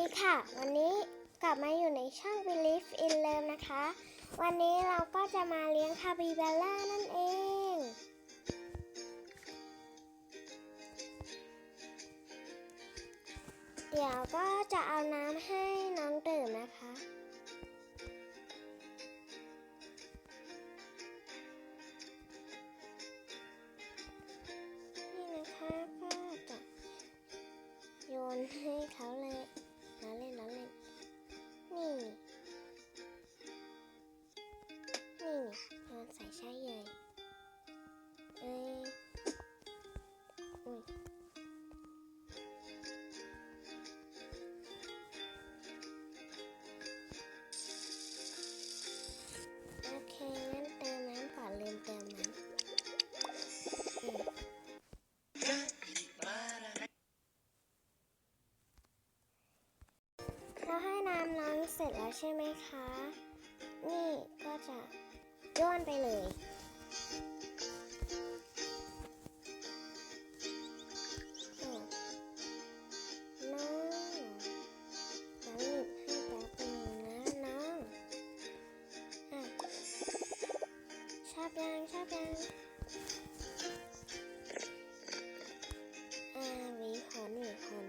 ดีค่ะ วันนี้กลับมาอยู่ในช่อง Believe in Love นะคะ วันนี้เราก็จะมาเลี้ยงคาปิบาร่านั่นเอง เดี๋ยวก็จะเอาน้ำให้น้องดื่มนะคะนี่นะคะก็จะโยนให้เขาเลย สร็จแล้วใช่ไหมคะ นี่ก็จะย้อนไปเลยน้องเดี๋ยวหยิบให้แป๊บนึงนะน้องอะชอบยังชอบยังอาหวีขนหวีขน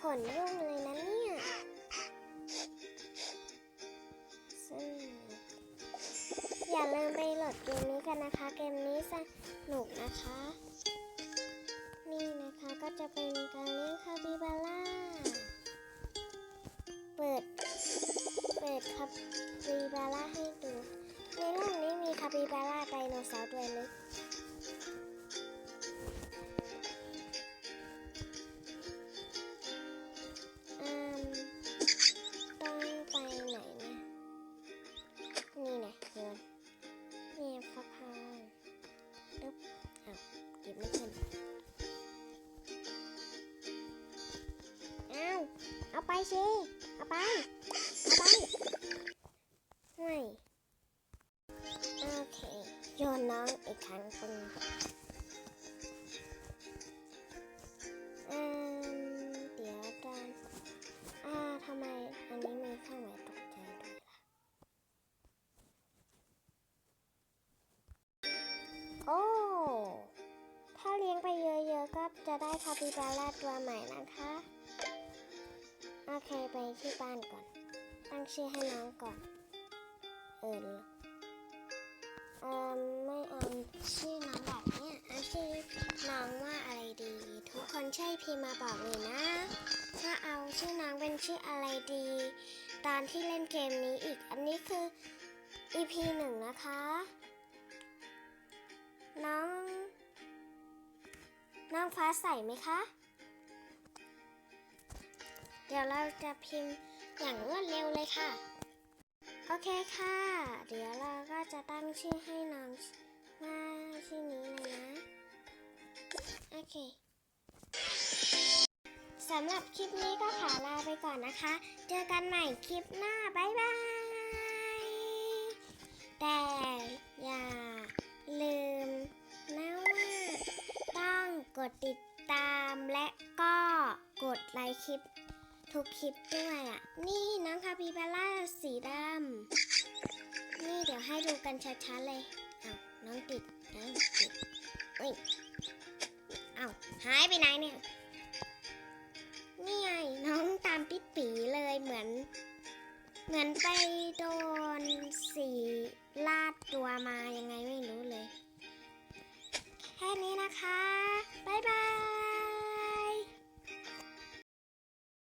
ขนยุ่งเลย อย่าลืมไปโหลดเกมนี้กันนะคะ เกมนี้สนุกนะคะ นี่นะคะก็จะเป็นการเลี้ยงคาบิบาร่า เปิด เปิดคาบิบาร่าให้ดู ในโลกนี้มีคาบิบาร่าไดโนเสาร์ด้วยลึก เอาไป เอาไปเอาไปห่โอเค โยนน้องอีกครั้งตรงนี้อืมเดี๋ยวกันอ่าทำไมอันนี้มีเครื่องหมายตกใจด้วยล่ะ โอ้ถ้าเลี้ยงไปเยอะๆ ก็จะได้คาปิบาร่าตัวใหม่นะคะ โอเคไปที่บ้านก่อน ตั้งชื่อให้น้องก่อน เออเออไม่เอาชื่อน้องแบบเนี้ยเอาชื่อน้องว่าอะไรดี ทุกคนช่วยพิมพ์มาบอกเลยนะ ถ้าเอาชื่อน้องเป็นชื่ออะไรดี ตอนที่เล่นเกมนี้อีก อันนี้คือ EP หนึ่งนะคะ น้อง น้องฟ้าใสไหมคะ เดี๋ยวเราจะพิมพ์อย่างรวดเร็วเลยค่ะ โอเคค่ะ เดี๋ยวเราก็จะตั้งชื่อให้น้องว่าชื่อนี้เลยนะ โอเคสำหรับคลิปนี้ก็ขอลาไปก่อนนะคะ เจอกันใหม่คลิปหน้า บ๊ายบาย แต่อย่าลืมนะว่าต้องกดติดตามและก็กดไลค์คลิป ทุกคลิปด้วยอะ นี่น้องคาปิบาร่าสีดำ นี่เดี๋ยวให้ดูกันชัดๆเลยเอาน้องติดน้องติดอุ้ยเอาหายไปไหนเนี่ย นี่ไงน้องตามปิดปีเลยเหมือน เหมือนไปโดนสีลาดตัวมายังไงไม่รู้เลย แค่นี้นะคะ บ๊ายบาย